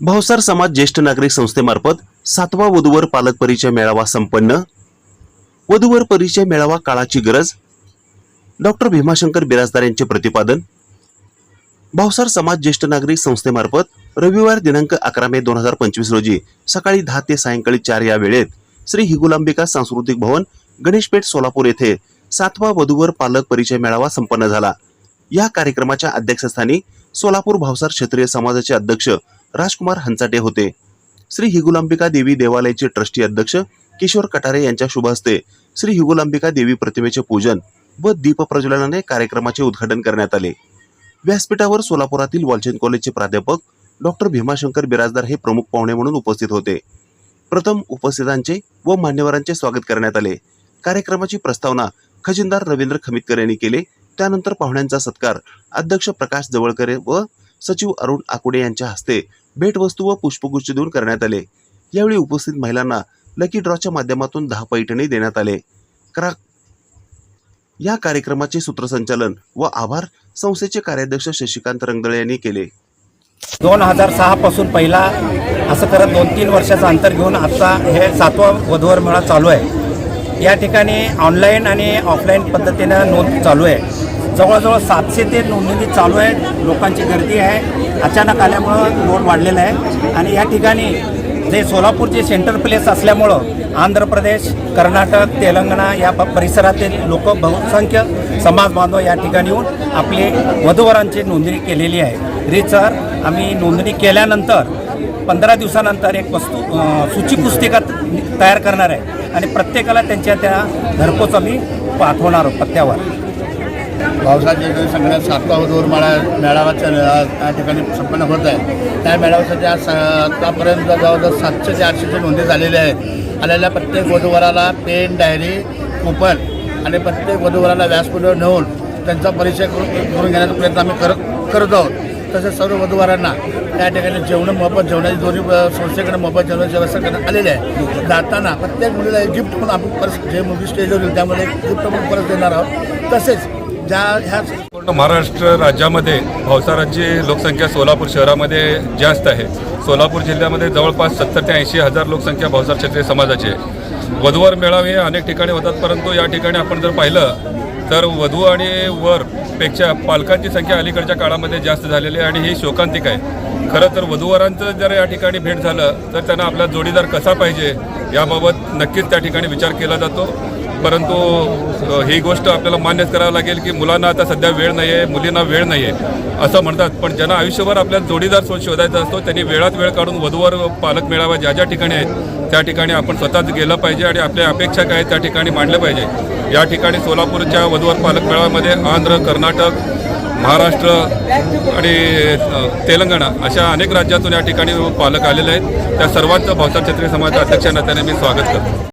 भावसार समाज ज्येष्ठ नागरिक संस्थेमार्फत सातवा वधूवर पालक परिचय मेळावा संपन्न. वधूवर परिचय मेळावा काळाची गरज. डॉक्टर भीमाशंकर बिराजदार यांचे प्रतिपादन. भावसार समाज ज्येष्ठ नागरिक संस्थेमार्फत रविवार दिनांक अकरा मे दोन हजार पंचवीस रोजी सकाळी दहा ते सायंकाळी चार या वेळेत श्री हिगुलांबिका सांस्कृतिक भवन गणेशपेठ सोलापूर येथे सातवा वधूवर पालक परिचय मेळावा संपन्न झाला. या कार्यक्रमाच्या अध्यक्षस्थानी सोलापूर भावसार क्षेत्रीय समाजाचे अध्यक्ष राजकुमार हंचाटे होते. श्री हिगुलांबिका देवी देवालयाचे ट्रस्टी अध्यक्ष किशोर कटारे यांच्या शुभ हस्ते श्री हिगुलांबिका देवी प्रतिमेचे पूजन व दीप प्रज्वलनाने कार्यक्रमाचे उद्घाटन करण्यात आले. व्यासपीठावर सोलापुरातील वालचंद कॉलेजचे प्राध्यापक डॉक्टर भीमाशंकर बिराजदार हे प्रमुख पाहुणे म्हणून उपस्थित होते. प्रथम उपस्थितांचे व मान्यवरांचे स्वागत करण्यात आले. कार्यक्रमाची प्रस्तावना खजिनदार रवींद्र खमितकर यांनी केले. त्यानंतर पाहुण्यांचा सत्कार अध्यक्ष प्रकाश जवळकर व सचिव अरुण आकुडे यांच्या हस्ते भेटवस्तू व पुष्पगुच्छ देऊन करण्यात आले. यावेळी उपस्थित महिलांना लकी ड्रॉच्या माध्यमातून दहा पैठणी देण्यात आले. करा या कार्यक्रमाचे सूत्रसंचालन व आभार संस्थेचे कार्याध्यक्ष शशिकांत रंगदळे यांनी केले. दोन हजार सहा पासून पहिला असं करत दोन तीन वर्षाचं अंतर घेऊन आता हे सातवा वधूवर मेळा चालू आहे. या ठिकाणी ऑनलाईन आणि ऑफलाईन पद्धतीनं नोंद चालू आहे. जवळजवळ सातशे ते नोंदणी चालू आहे लोकांची गर्दी आहे. अचानक आल्यामुळं लोड वाढलेला आहे. आणि या ठिकाणी जे सोलापूरचे सेंटर प्लेस असल्यामुळं आंध्र प्रदेश कर्नाटक तेलंगणा या परिसरातील लोक बहुसंख्य समाज बांधव या ठिकाणी येऊन आपली वधूवरांची नोंदणी केलेली आहे. रीतसर आम्ही नोंदणी केल्यानंतर पंधरा दिवसानंतर एक वस्तू सूची पुस्तिका तयार करणार आहे. आणि प्रत्येकाला त्यांच्या त्या घरपोच आम्ही पाठवणार आहोत पत्त्यावर. पावसाच्या संघटना सातवा वधूवर मेळा मेळावाच्या त्या या ठिकाणी संपन्न होत आहे. त्या मेळाव्यासाठी आज आतापर्यंत जवळजवळ सातशे ते आठशेच्या नोंदी झालेल्या आहेत आलेल्या प्रत्येक वधूवराला पेन डायरी कुपन आणि प्रत्येक वधूवराला व्यासपीठावर नेऊन त्यांचा परिचय करून करून घेण्याचा प्रयत्न आम्ही करत करत आहोत. तसेच सर्व वधूवरांना त्या ठिकाणी जेवणं मोफत जेवणाची दोन्ही संस्थेकडे मोफत जेवणाची व्यवस्था करण्यात आलेली आहे. जाताना प्रत्येक मुलीला एक गिफ्ट पण आपण परत जे मुली स्टेजवर येईल त्यामध्ये एक गिफ्ट पण परत देणार आहोत. तसेच ज्या ह्या पूर्ण महाराष्ट्र राज्यामध्ये भावसाराची लोकसंख्या सोलापूर शहरामध्ये जास्त आहे. सोलापूर जिल्ह्यामध्ये जवळपास सत्तर ते ऐंशी हजार लोकसंख्या भावसार क्षेत्रीय समाजाची आहे. वधूवर मेळावे हे अनेक ठिकाणी होतात परंतु या ठिकाणी आपण जर पाहिलं तर वधू आणि वरपेक्षा पालकांची संख्या अलीकडच्या काळामध्ये जास्त झालेली आहे आणि ही शोकांतिक आहे. खरं तर वधूवरांचं जर या ठिकाणी भेट झालं तर त्यांना आपला जोडीदार कसा पाहिजे याबाबत नक्कीच त्या ठिकाणी विचार केला जातो. परंतु ही गोष्ट आपल्याला मान्यच करावं लागेल की मुलांना आता सध्या वेळ नाही आहे मुलींना वेळ नाही आहे असं म्हणतात. पण ज्यांना आयुष्यभर आपल्याला जोडीदार सोड शोधायचा असतो त्यांनी वेळात वेळ काढून वधूवर पालक मेळावा ज्या ज्या ठिकाणी आहेत त्या ठिकाणी आपण स्वतःच गेलं पाहिजे आणि आपल्या अपेक्षा काय आहेत त्या ठिकाणी मांडल्या पाहिजे. या ठिकाणी सोलापूरच्या वधूवर पालक मेळाव्यामध्ये आंध्र कर्नाटक महाराष्ट्र आणि तेलंगणा अशा अनेक राज्यातून या ठिकाणी पालक आलेले आहेत. त्या सर्वांचं भावसार क्षेत्रीय समाजाच्या अध्यक्षांना त्याने मी स्वागत करतो.